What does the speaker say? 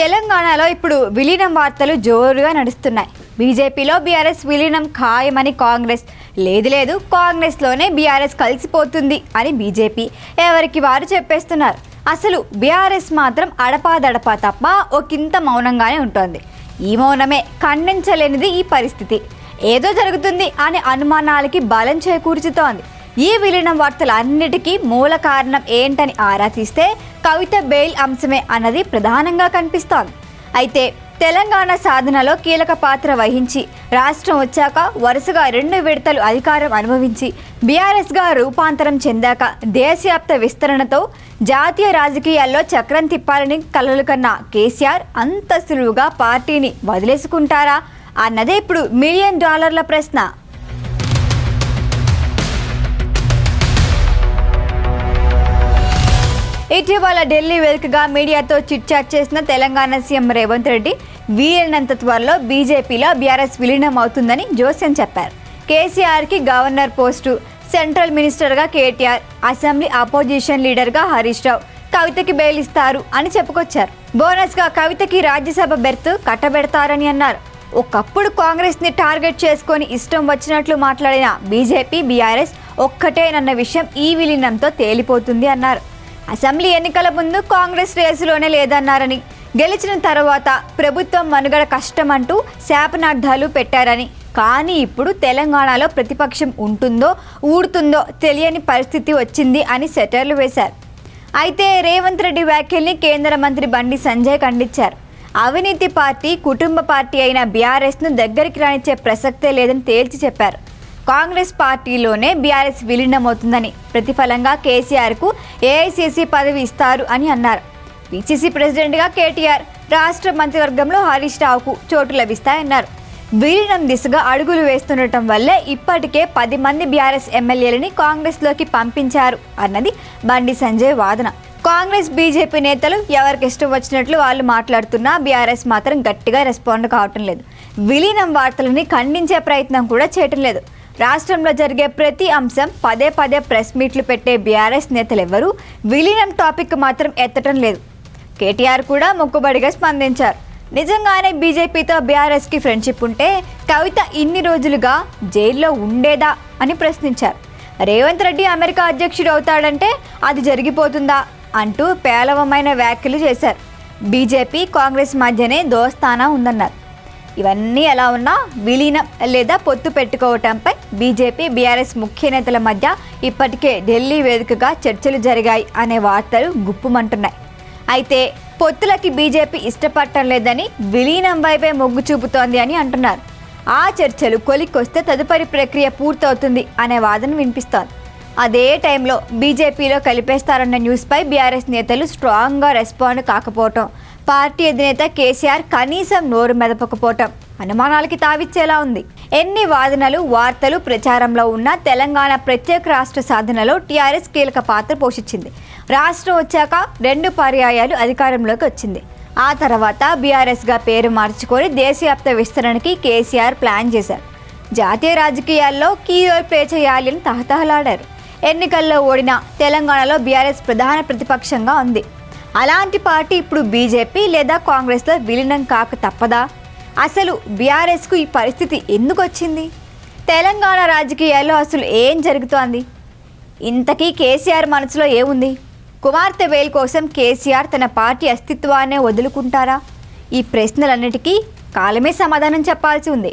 తెలంగాణలో ఇప్పుడు విలీనం వార్తలు జోరుగా నడుస్తున్నాయి. బీజేపీలో బీఆర్ఎస్ విలీనం ఖాయమని కాంగ్రెస్. లేదు లేదు కాంగ్రెస్లోనే బీఆర్ఎస్ కలిసిపోతుంది అని బీజేపీ. ఎవరికి వారు చెప్పేస్తున్నారు? అసలు బీఆర్ఎస్ మాత్రం అడపాదడపా తప్ప ఒకంత మౌనంగానే ఉంటుంది. ఈ మౌనమే ఖండించలేనిది ఈ పరిస్థితి. ఏదో జరుగుతుంది అనే అనుమానాలకి బలం చేకూర్చుతోంది. ఈ విలీనం వార్తలన్నిటికీ మూల కారణం ఏంటని ఆరా తీస్తే కవిత బెయిల్ అంశమే అన్నది ప్రధానంగా కనిపిస్తోంది. అయితే తెలంగాణ సాధనలో కీలక పాత్ర వహించి రాష్ట్రం వచ్చాక వరుసగా రెండు విడతలు అధికారం అనుభవించి బీఆర్ఎస్గా రూపాంతరం చెందాక దేశవ్యాప్త విస్తరణతో జాతీయ రాజకీయాల్లో చక్రం తిప్పాలని కలలు కన్న కేసీఆర్ అంత సులువుగా పార్టీని వదిలేసుకుంటారా? అన్నదే ఇప్పుడు మిలియన్ డాలర్ల ప్రశ్న. ఇటీవల ఢిల్లీ వెల్క్గా మీడియాతో చిట్చాట్ చేసిన తెలంగాణ సీఎం రేవంత్ రెడ్డి వీలైనంత త్వరలో బీజేపీలో బీఆర్ఎస్ విలీనం అవుతుందని జోస్యం చెప్పారు. కేసీఆర్కి గవర్నర్ పోస్టు సెంట్రల్ మినిస్టర్గా కేటీఆర్ అసెంబ్లీ అపోజిషన్ లీడర్గా హరీష్ రావు కవితకి బెయిలిస్తారు అని చెప్పుకొచ్చారు. బోనస్గా కవితకి రాజ్యసభ బెర్త్ కట్టబెడతారని అన్నారు. ఒకప్పుడు కాంగ్రెస్ని టార్గెట్ చేసుకొని ఇష్టం వచ్చినట్లు మాట్లాడిన బీజేపీ బీఆర్ఎస్ ఒక్కటేనన్న విషయం ఈ విలీనంతో తేలిపోతుంది అన్నారు. అసెంబ్లీ ఎన్నికల ముందు కాంగ్రెస్ రేసులోనే లేదన్నారని గెలిచిన తర్వాత ప్రభుత్వం మనుగడ కష్టమంటూ శాపనార్థాలు పెట్టారని. కానీ ఇప్పుడు తెలంగాణలో ప్రతిపక్షం ఉంటుందో ఊడుతుందో తెలియని పరిస్థితి వచ్చింది అని సెటర్లు వేశారు. అయితే రేవంత్ రెడ్డి వ్యాఖ్యల్ని కేంద్ర మంత్రి బండి సంజయ్ ఖండించారు. అవినీతి పార్టీ కుటుంబ పార్టీ అయిన బీఆర్ఎస్ను దగ్గరికి రానిచ్చే ప్రసక్తే లేదని తేల్చి చెప్పారు. కాంగ్రెస్ పార్టీలోనే బీఆర్ఎస్ విలీనమవుతుందని ప్రతిఫలంగా కేసీఆర్కు ఏఐసీసీ పదవి ఇస్తారు అని అన్నారు. పిసిసి ప్రెసిడెంట్గా కేటీఆర్ రాష్ట్ర మంత్రివర్గంలో హరీష్ రావుకు చోటు లభిస్తాయన్నారు. విలీనం దిశగా అడుగులు వేస్తుండటం వల్లే ఇప్పటికే పది మంది బీఆర్ఎస్ ఎమ్మెల్యేలని కాంగ్రెస్లోకి పంపించారు అన్నది బండి సంజయ్ వాదన. కాంగ్రెస్ బీజేపీ నేతలు ఎవరికి ఇష్టం వచ్చినట్లు వాళ్ళు మాట్లాడుతున్నా బీఆర్ఎస్ మాత్రం గట్టిగా రెస్పాండ్ కావటం లేదు. విలీనం వార్తలని ఖండించే ప్రయత్నం కూడా చేయటం లేదు. రాష్ట్రంలో జరిగే ప్రతి అంశం పదే పదే ప్రెస్ మీట్లు పెట్టే బీఆర్ఎస్ నేతలు ఎవరూ? విలీనం టాపిక్ మాత్రం ఎత్తటం లేదు. కేటీఆర్ కూడా మొక్కుబడిగా స్పందించారు. నిజంగానే బీజేపీతో బీఆర్ఎస్కి ఫ్రెండ్షిప్ ఉంటే కవిత ఇన్ని రోజులుగా జైల్లో ఉండేదా అని ప్రశ్నించారు. రేవంత్ రెడ్డి అమెరికా అధ్యక్షుడు అవుతాడంటే అది జరిగిపోతుందా అంటూ పేలవమైన వ్యాఖ్యలు చేశారు. బీజేపీ కాంగ్రెస్ మధ్యనే దోస్తానా ఉందన్నారు. ఇవన్నీ ఎలా ఉన్నా విలీనం లేదా పొత్తు పెట్టుకోవటంపై బీజేపీ బీఆర్ఎస్ ముఖ్య నేతల మధ్య ఇప్పటికే ఢిల్లీ వేదికగా చర్చలు జరిగాయి అనే వార్తలు గుప్పుమంటున్నాయి. అయితే పొత్తులకి బీజేపీ ఇష్టపడటం లేదని విలీనం వైపే మొగ్గు చూపుతోంది అని అంటున్నారు. ఆ చర్చలు కొలిక్కొస్తే తదుపరి ప్రక్రియ పూర్తవుతుంది అనే వాదన వినిపిస్తోంది. అదే టైంలో బీజేపీలో కలిపేస్తారన్న న్యూస్పై బీఆర్ఎస్ నేతలు స్ట్రాంగ్గా రెస్పాండ్ కాకపోవటం. పార్టీ అధినేత కేసీఆర్ కనీసం నోరు మెదపకపోవటం అనుమానాలకి తావిచ్చేలా ఉంది. ఎన్ని వాదనలు వార్తలు ప్రచారంలో ఉన్న తెలంగాణ ప్రత్యేక రాష్ట్ర సాధనలో టీఆర్ఎస్ కీలక పాత్ర పోషించింది. రాష్ట్రం వచ్చాక రెండు పర్యాయాలు అధికారంలోకి వచ్చింది. ఆ తర్వాత బీఆర్ఎస్గా పేరు మార్చుకొని దేశవ్యాప్త విస్తరణకి కేసీఆర్ ప్లాన్ చేశారు. జాతీయ రాజకీయాల్లో కీ రోల్ ప్లే చేయాలి అని తహతహలాడారు. ఎన్నికల్లో ఓడిన తెలంగాణలో బీఆర్ఎస్ ప్రధాన ప్రతిపక్షంగా ఉంది. అలాంటి పార్టీ ఇప్పుడు బీజేపీ లేదా కాంగ్రెస్లో విలీనం కాక తప్పదా? అసలు బీఆర్ఎస్కు ఈ పరిస్థితి ఎందుకు వచ్చింది తెలంగాణ రాజకీయాల్లో అసలు ఏం జరుగుతోంది? ఇంతకీ కేసీఆర్ మనసులో ఏముంది? కుమార్తె వేల్ కోసం కేసీఆర్ తన పార్టీ అస్తిత్వాన్నే వదులుకుంటారా? ఈ ప్రశ్నలన్నిటికీ కాలమే సమాధానం చెప్పాల్సి ఉంది.